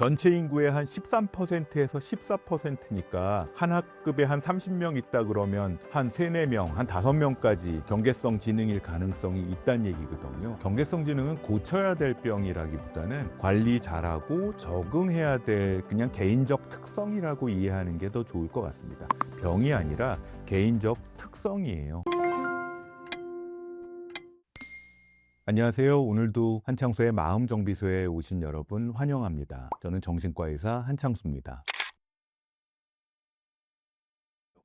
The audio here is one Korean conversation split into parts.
전체 인구의 한 13%에서 14%니까 한 학급에 한 30명 있다 그러면 한 3, 4명, 한 5명까지 경계성 지능일 가능성이 있다는 얘기거든요. 경계성 지능은 고쳐야 될 병이라기보다는 관리 잘하고 적응해야 될 그냥 개인적 특성이라고 이해하는 게 더 좋을 것 같습니다. 병이 아니라 개인적 특성이에요. 안녕하세요. 오늘도 한창수의 마음정비소에 오신 여러분 환영합니다. 저는 정신과 의사 한창수입니다.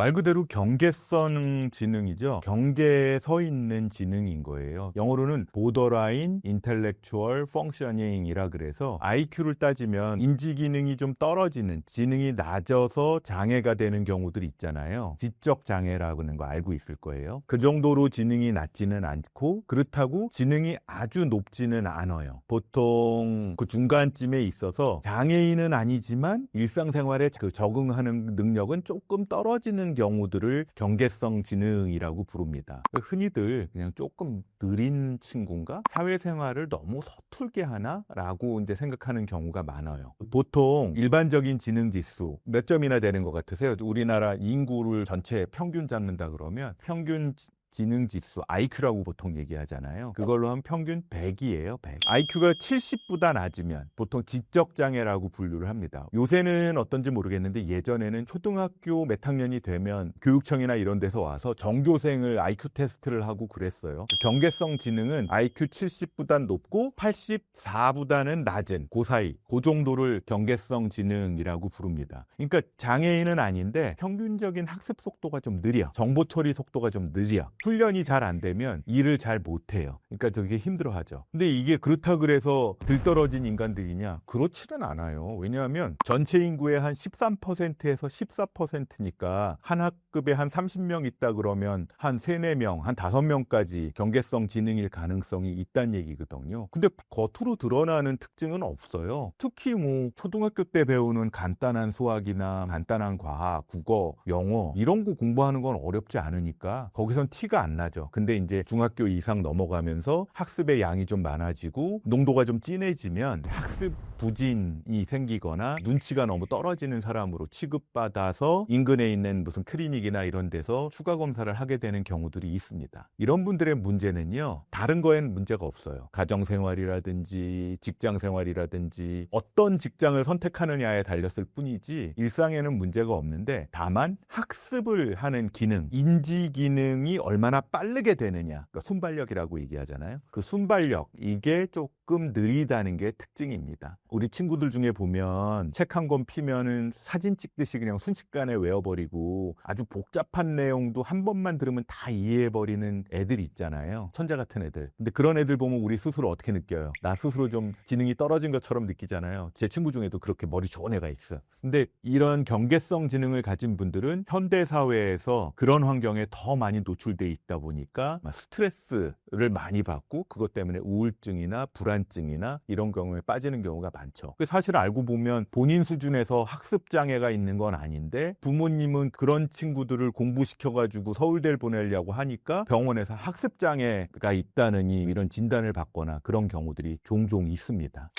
말 그대로 경계성 지능이죠. 경계에 서 있는 지능인 거예요. 영어로는 borderline intellectual functioning이라 그래서 IQ를 따지면 인지 기능이 좀 떨어지는 지능이 낮아서 장애가 되는 경우들 있잖아요. 지적 장애라는 거 알고 있을 거예요. 그 정도로 지능이 낮지는 않고 그렇다고 지능이 아주 높지는 않아요. 보통 그 중간쯤에 있어서 장애인은 아니지만 일상생활에 그 적응하는 능력은 조금 떨어지는 경우들을 경계성 지능이라고 부릅니다. 흔히들 그냥 조금 느린 친구인가? 사회생활을 너무 서툴게 하나 라고 이제 생각하는 경우가 많아요. 보통 일반적인 지능 지수 몇 점이나 되는 것 같으세요? 우리나라 인구를 전체 평균 잡는다 그러면 평균 지- 지능 지수 IQ라고 보통 얘기하잖아요. 그걸로 하면 평균 100이에요. 100. IQ가 70보다 낮으면 보통 지적 장애라고 분류를 합니다. 요새는 어떤지 모르겠는데 예전에는 초등학교 몇 학년이 되면 교육청이나 이런 데서 와서 전교생을 IQ 테스트를 하고 그랬어요. 경계성 지능은 IQ 70보다 높고 84보다는 낮은 그 사이 그 정도를 경계성 지능이라고 부릅니다. 그러니까 장애인은 아닌데 평균적인 학습 속도가 좀 느려. 정보 처리 속도가 좀 느려. 훈련이 잘 안 되면 일을 잘 못해요. 그러니까 되게 힘들어하죠. 근데 이게 그렇다 그래서 들떨어진 인간들이냐? 그렇지는 않아요. 왜냐하면 전체 인구의 한 13%에서 14%니까 한 학급에 한 30명 있다 그러면 한 3, 4명, 한 5명까지 경계성 지능일 가능성이 있다는 얘기거든요. 근데 겉으로 드러나는 특징은 없어요. 특히 뭐 초등학교 때 배우는 간단한 수학이나 간단한 과학, 국어, 영어 이런 거 공부하는 건 어렵지 않으니까 거기선 티가 안 나죠. 근데 이제 중학교 이상 넘어가면서 학습의 양이 좀 많아지고 농도가 좀 진해지면 학습 부진이 생기거나 눈치가 너무 떨어지는 사람으로 취급받아서 인근에 있는 무슨 클리닉이나 이런 데서 추가 검사를 하게 되는 경우들이 있습니다. 이런 분들의 문제는요. 다른 거엔 문제가 없어요. 가정 생활이라든지 직장 생활이라든지 어떤 직장을 선택하느냐에 달렸을 뿐이지 일상에는 문제가 없는데 다만 학습을 하는 기능, 인지 기능이 얼마 나 빠르게 되느냐. 그러니까 순발력이라고 얘기하잖아요. 그 순발력 이게 조금 느리다는 게 특징입니다. 우리 친구들 중에 보면 책 한 권 피면은 사진 찍듯이 그냥 순식간에 외워버리고 아주 복잡한 내용도 한 번만 들으면 다 이해해버리는 애들 있잖아요. 천재 같은 애들. 근데 그런 애들 보면 우리 스스로 어떻게 느껴요? 나 스스로 좀 지능이 떨어진 것처럼 느끼잖아요. 제 친구 중에도 그렇게 머리 좋은 애가 있어. 근데 이런 경계성 지능을 가진 분들은 현대 사회에서 그런 환경에 더 많이 노출돼 있다 보니까 막 스트레스를 많이 받고 그것 때문에 우울증이나 불안 증이나 이런 경우에 빠지는 경우가 많죠. 그 사실 알고 보면 본인 수준에서 학습 장애가 있는 건 아닌데 부모님은 그런 친구들을 공부시켜가지고 서울대를 보내려고 하니까 병원에서 학습 장애가 있다느니 이런 진단을 받거나 그런 경우들이 종종 있습니다.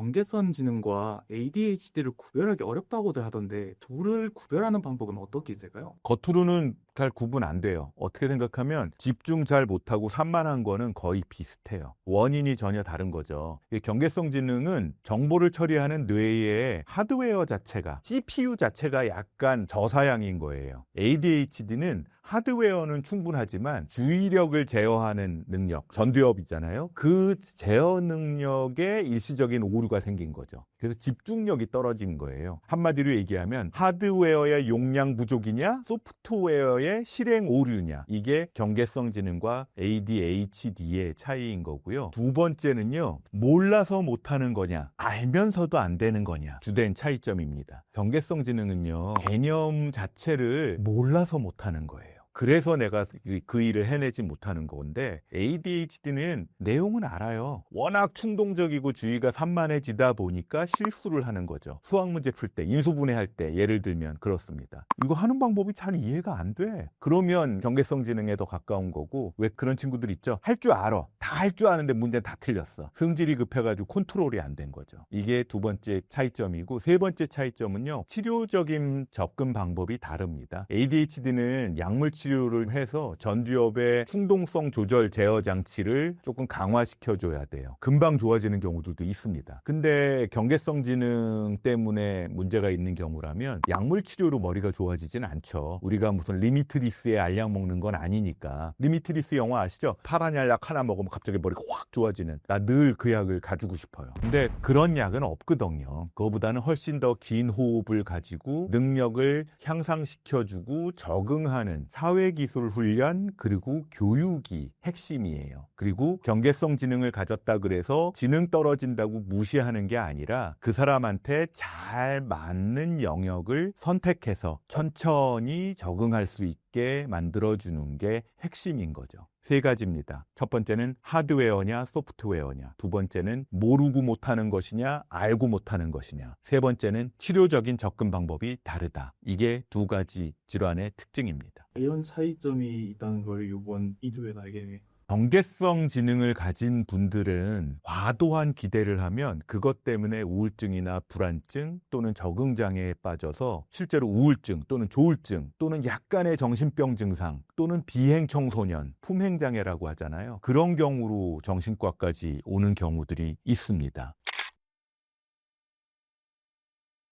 경계선 지능과 ADHD를 구별하기 어렵다고들 하던데 둘을 구별하는 방법은 어떻게 있을까요? 겉으로는 잘 구분 안 돼요. 어떻게 생각하면 집중 잘 못하고 산만한 거는 거의 비슷해요. 원인이 전혀 다른 거죠. 이 경계성 지능은 정보를 처리하는 뇌의 하드웨어 자체가 CPU 자체가 약간 저사양인 거예요. ADHD는 하드웨어는 충분하지만 주의력을 제어하는 능력, 전두엽이잖아요. 그 제어 능력에 일시적인 오류가 생긴 거죠. 그래서 집중력이 떨어진 거예요. 한마디로 얘기하면 하드웨어의 용량 부족이냐, 소프트웨어의 실행 오류냐. 이게 경계성 지능과 ADHD의 차이인 거고요. 두 번째는요, 몰라서 못하는 거냐, 알면서도 안 되는 거냐. 주된 차이점입니다. 경계성 지능은요, 개념 자체를 몰라서 못하는 거예요. 그래서 내가 그- 그 일을 해내지 못하는 건데 ADHD는 내용은 알아요. 워낙 충동적이고 주의가 산만해지다 보니까 실수를 하는 거죠. 수학 문제 풀 때, 인수분해할 때 예를 들면 그렇습니다. 이거 하는 방법이 잘 이해가 안 돼. 그러면 경계성 지능에 더 가까운 거고 왜 그런 친구들 있죠? 할 줄 알아. 다 할 줄 아는데 문제는 다 틀렸어. 성질이 급해가지고 컨트롤이 안 된 거죠. 이게 두 번째 차이점이고 세 번째 차이점은요. 치료적인 접근 방법이 다릅니다. ADHD는 약물 치료를 해서 전두엽의 충동성 조절 제어 장치를 조금 강화시켜 줘야 돼요. 금방 좋아지는 경우들도 있습니다. 근데 경계성 지능 때문에 문제가 있는 경우라면 약물 치료로 머리가 좋아지진 않죠. 우리가 무슨 리미트리스의 알약 먹는 건 아니니까. 리미트리스 영화 아시죠? 파란 약 하나 먹으면 갑자기 머리가 확 좋아지는. 나 늘 그 약을 가지고 싶어요. 근데 그런 약은 없거든요. 그거보다는 훨씬 더 긴 호흡을 가지고 능력을 향상시켜주고 적응하는 사회 기술 훈련 그리고 교육이 핵심이에요. 그리고 경계성 지능을 가졌다 그래서 지능 떨어진다고 무시하는 게 아니라 그 사람한테 잘 맞는 영역을 선택해서 천천히 적응할 수 있게 만들어주는 게 핵심인 거죠. 세 가지입니다. 첫 번째는 하드웨어냐 소프트웨어냐. 두 번째는 모르고 못하는 것이냐 알고 못하는 것이냐. 세 번째는 치료적인 접근 방법이 다르다. 이게 두 가지 질환의 특징입니다. 이런 차이점이 있다는 걸 이번 2주에 알게 경계성 지능을 가진 분들은 과도한 기대를 하면 그것 때문에 우울증이나 불안증 또는 적응 장애에 빠져서 실제로 우울증 또는 조울증 또는 약간의 정신병 증상 또는 비행 청소년, 품행 장애라고 하잖아요. 그런 경우로 정신과까지 오는 경우들이 있습니다.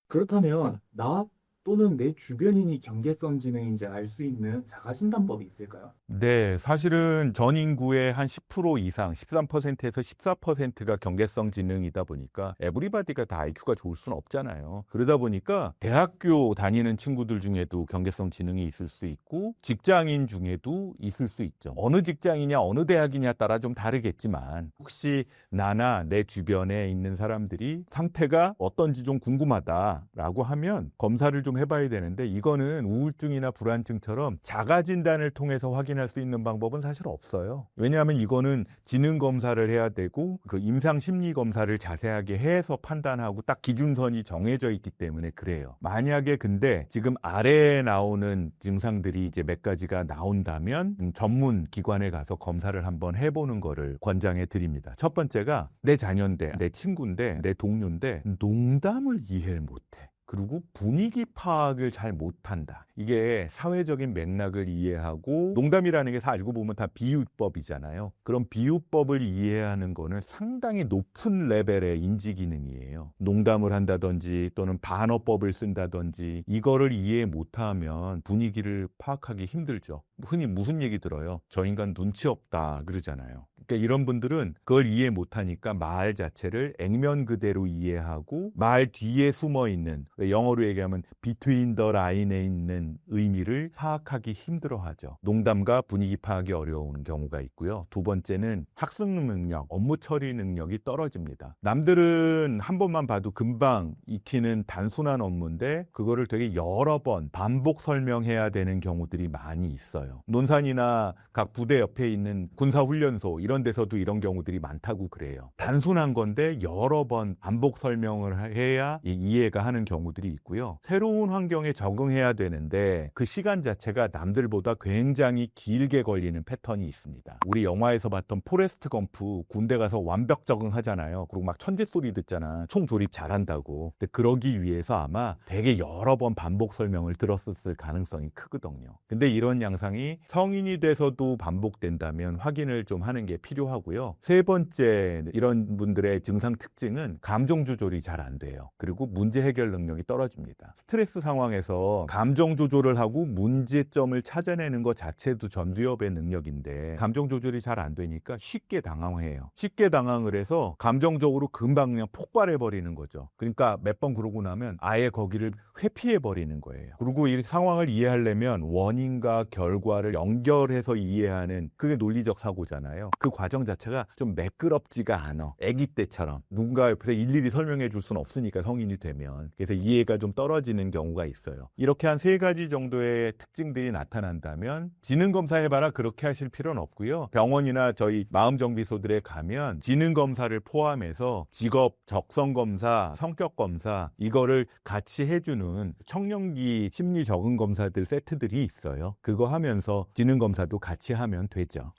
그렇다면 나 또는 내 주변인이 경계성 지능인지 알 수 있는 자가진단법이 있을까요? 네, 사실은 전 인구의 한 10% 이상, 13%에서 14%가 경계성 지능이다 보니까 에브리바디가 다 IQ가 좋을 수는 없잖아요. 그러다 보니까 대학교 다니는 친구들 중에도 경계성 지능이 있을 수 있고 직장인 중에도 있을 수 있죠. 어느 직장이냐, 어느 대학이냐 따라 좀 다르겠지만 혹시 나나 내 주변에 있는 사람들이 상태가 어떤지 좀 궁금하다라고 하면 검사를 좀 해봐야 되는데 이거는 우울증이나 불안증처럼 자가 진단을 통해서 확인 할 수 있는 방법은 사실 없어요. 왜냐하면 이거는 지능 검사를 해야 되고 그 임상 심리 검사를 자세하게 해서 판단하고 딱 기준선이 정해져 있기 때문에 그래요. 만약에 근데 지금 아래에 나오는 증상들이 이제 몇 가지가 나온다면 음, 전문 기관에 가서 검사를 한번 해보는 거를 권장해 드립니다. 첫 번째가 내 자녀인데 내 친구인데 내 동료인데 농담을 이해를 못해. 그리고 분위기 파악을 잘 못한다. 이게 사회적인 맥락을 이해하고 농담이라는 게 다 알고 보면 다 비유법이잖아요. 그런 비유법을 이해하는 거는 상당히 높은 레벨의 인지 기능이에요. 농담을 한다든지 또는 반어법을 쓴다든지 이거를 이해 못하면 분위기를 파악하기 힘들죠. 흔히 무슨 얘기 들어요? 저 인간 눈치 없다 그러잖아요. 그러니까 이런 분들은 그걸 이해 못하니까 말 자체를 액면 그대로 이해하고 말 뒤에 숨어 있는 영어로 얘기하면 between the line에 있는 의미를 파악하기 힘들어하죠. 농담과 분위기 파악이 어려운 경우가 있고요. 두 번째는 학습 능력, 업무 처리 능력이 떨어집니다. 남들은 한 번만 봐도 금방 익히는 단순한 업무인데 그거를 되게 여러 번 반복 설명해야 되는 경우들이 많이 있어요. 논산이나 각 부대 옆에 있는 군사훈련소 이런 데서도 이런 경우들이 많다고 그래요. 단순한 건데 여러 번 반복 설명을 해야 이- 이해가 하는 경우 들이 있고요. 새로운 환경에 적응해야 되는데 그 시간 자체가 남들보다 굉장히 길게 걸리는 패턴이 있습니다. 우리 영화에서 봤던 포레스트 검프 군대 가서 완벽 적응하잖아요. 그리고 막 천재 소리 듣잖아. 총 조립 잘한다고. 근데 그러기 위해서 아마 되게 여러 번 반복 설명을 들었을 가능성이 크거든요. 근데 이런 양상이 성인이 돼서도 반복된다면 확인을 좀 하는 게 필요하고요. 세 번째 이런 분들의 증상 특징은 감정 조절이 잘 안 돼요. 그리고 문제 해결 능력이 떨어집니다. 스트레스 상황에서 감정 조절을 하고 문제점을 찾아내는 것 자체도 전두엽의 능력인데 감정 조절이 잘 안 되니까 쉽게 당황해요. 쉽게 당황을 해서 감정적으로 금방 그냥 폭발해 버리는 거죠. 그러니까 몇 번 그러고 나면 아예 거기를 회피해 버리는 거예요. 그리고 이 상황을 이해하려면 원인과 결과를 연결해서 이해하는 그게 논리적 사고잖아요. 그 과정 자체가 좀 매끄럽지가 않아. 아기 때처럼 누군가 옆에서 일일이 설명해 줄 수는 없으니까 성인이 되면 그래서 이 이해가 좀 떨어지는 경우가 있어요. 이렇게 한 세 가지 정도의 특징들이 나타난다면 지능 검사 해봐라 그렇게 하실 필요는 없고요. 병원이나 저희 마음정비소들에 가면 지능 검사를 포함해서 직업 적성 검사, 성격 검사 이거를 같이 해주는 청년기 심리 적응 검사들 세트들이 있어요. 그거 하면서 지능 검사도 같이 하면 되죠.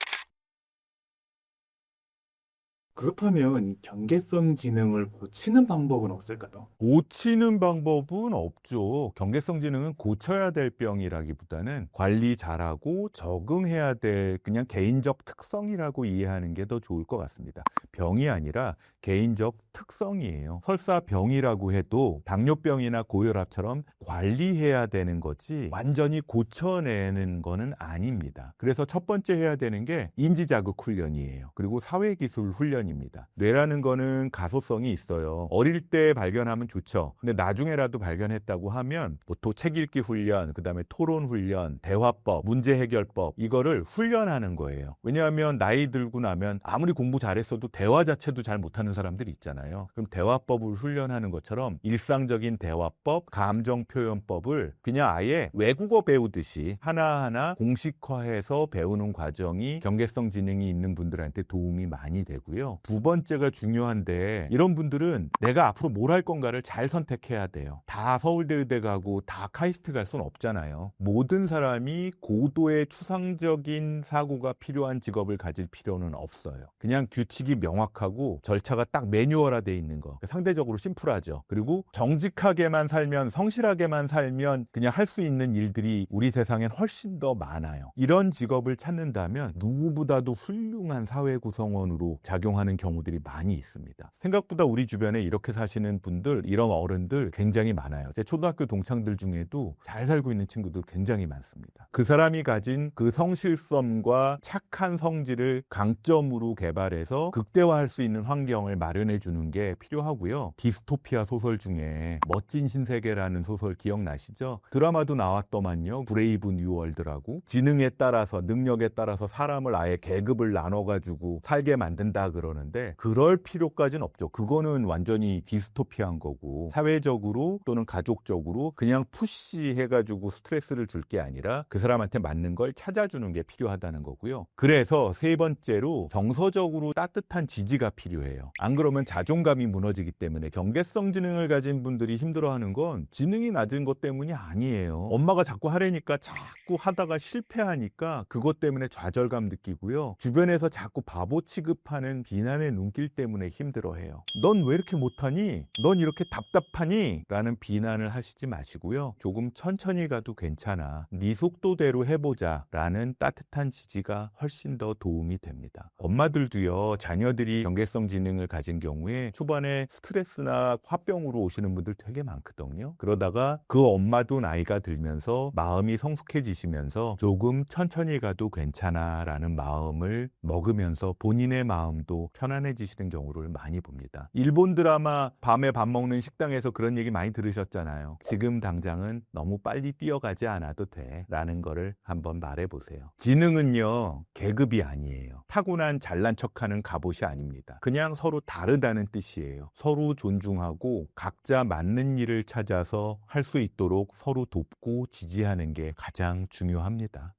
그렇다면 경계성 지능을 고치는 방법은 없을까요? 고치는 방법은 없죠. 경계성 지능은 고쳐야 될 병이라기보다는 관리 잘하고 적응해야 될 그냥 개인적 특성이라고 이해하는 게 더 좋을 것 같습니다. 병이 아니라 개인적 특성이에요. 설사 병이라고 해도 당뇨병이나 고혈압처럼 관리해야 되는 거지 완전히 고쳐내는 거는 아닙니다. 그래서 첫 번째 해야 되는 게 인지자극 훈련이에요. 그리고 사회기술 훈련 입니다. 뇌라는 거는 가소성이 있어요. 어릴 때 발견하면 좋죠. 근데 나중에라도 발견했다고 하면 보통 책 읽기 훈련, 그 다음에 토론 훈련, 대화법, 문제 해결법 이거를 훈련하는 거예요. 왜냐하면 나이 들고 나면 아무리 공부 잘했어도 대화 자체도 잘 못하는 사람들이 있잖아요. 그럼 대화법을 훈련하는 것처럼 일상적인 대화법, 감정 표현법을 그냥 아예 외국어 배우듯이 하나하나 공식화해서 배우는 과정이 경계성 지능이 있는 분들한테 도움이 많이 되고요. 두 번째가 중요한데 이런 분들은 내가 앞으로 뭘 할 건가를 잘 선택해야 돼요. 다 서울대 의대 가고 다 카이스트 갈 수는 없잖아요. 모든 사람이 고도의 추상적인 사고가 필요한 직업을 가질 필요는 없어요. 그냥 규칙이 명확하고 절차가 딱 매뉴얼화돼 있는 거. 상대적으로 심플하죠. 그리고 정직하게만 살면 성실하게만 살면 그냥 할 수 있는 일들이 우리 세상엔 훨씬 더 많아요. 이런 직업을 찾는다면 누구보다도 훌륭한 사회 구성원으로 작용하는 경우들이 많이 있습니다. 생각보다 우리 주변에 이렇게 사시는 분들, 이런 어른들 굉장히 많아요. 제 초등학교 동창들 중에도 잘 살고 있는 친구들 굉장히 많습니다. 그 사람이 가진 그 성실성과 착한 성질을 강점으로 개발해서 극대화할 수 있는 환경을 마련해 주는 게 필요하고요. 디스토피아 소설 중에 멋진 신세계라는 소설 기억나시죠? 드라마도 나왔더만요. 브레이브 뉴월드라고 지능에 따라서 능력에 따라서 사람을 아예 계급을 나눠 가지고 살게 만든다 그 러는데 그럴 필요까지는 없죠. 그거는 완전히 디스토피아인 거고 사회적으로 또는 가족적으로 그냥 푸시해 가지고 스트레스를 줄 게 아니라 그 사람한테 맞는 걸 찾아주는 게 필요하다는 거고요. 그래서 세 번째로 정서적으로 따뜻한 지지가 필요해요. 안 그러면 자존감이 무너지기 때문에 경계성 지능을 가진 분들이 힘들어하는 건 지능이 낮은 것 때문이 아니에요. 엄마가 자꾸 하려니까 자꾸 하다가 실패하니까 그것 때문에 좌절감 느끼고요. 주변에서 자꾸 바보 취급하는 비 난의 눈길 때문에 힘들어해요. 넌 왜 이렇게 못하니? 넌 이렇게 답답하니? 라는 비난을 하시지 마시고요. 조금 천천히 가도 괜찮아. 네 속도대로 해보자. 라는 따뜻한 지지가 훨씬 더 도움이 됩니다. 엄마들도요, 자녀들이 경계성 지능을 가진 경우에 초반에 스트레스나 화병으로 오시는 분들 되게 많거든요. 그러다가 그 엄마도 나이가 들면서 마음이 성숙해지시면서 조금 천천히 가도 괜찮아 라는 마음을 먹으면서 본인의 마음도 편안해지시는 경우를 많이 봅니다. 일본 드라마 밤에 밥 먹는 식당에서 그런 얘기 많이 들으셨잖아요. 지금 당장은 너무 빨리 뛰어가지 않아도 돼 라는 거를 한번 말해보세요. 지능은요, 계급이 아니에요. 타고난 잘난 척하는 갑옷이 아닙니다. 그냥 서로 다르다는 뜻이에요. 서로 존중하고 각자 맞는 일을 찾아서 할 수 있도록 서로 돕고 지지하는 게 가장 중요합니다.